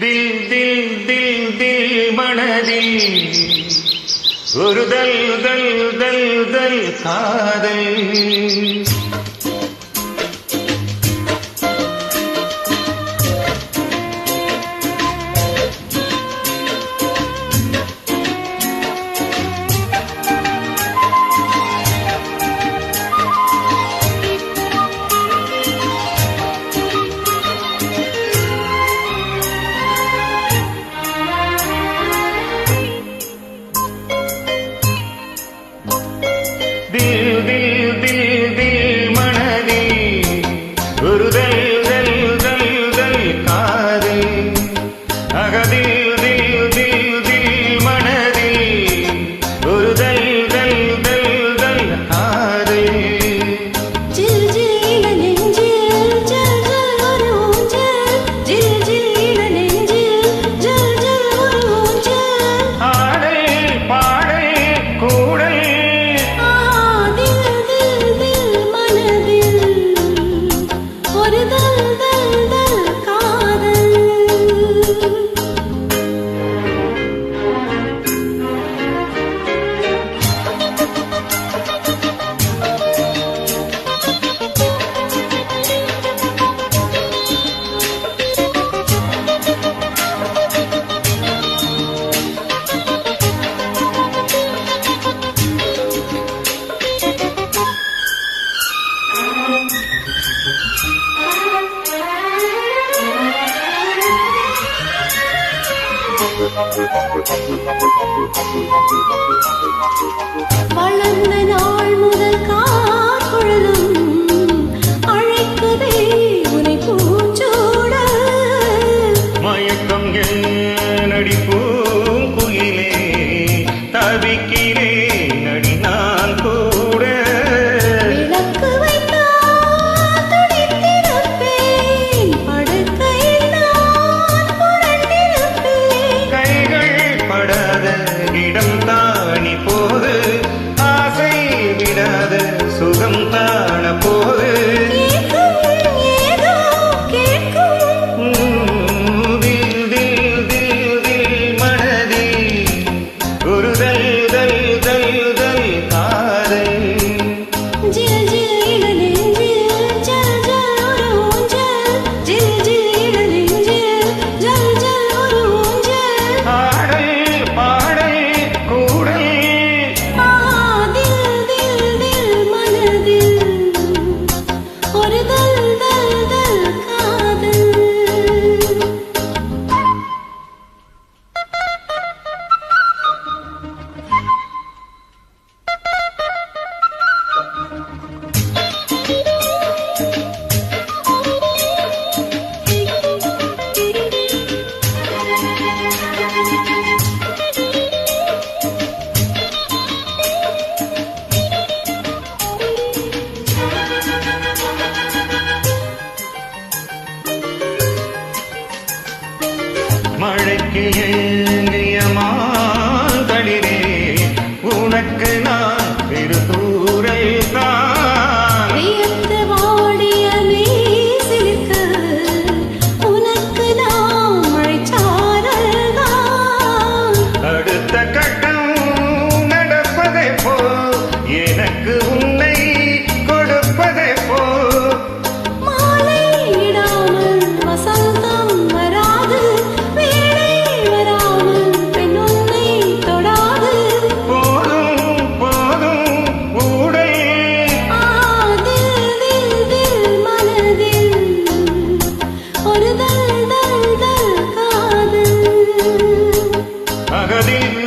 தில் தில் தில் தில் மனதில். ஒரு தல் தல் தல் தல் காதல். வளர்ந்த நாள் மணி போது yeah. Kadim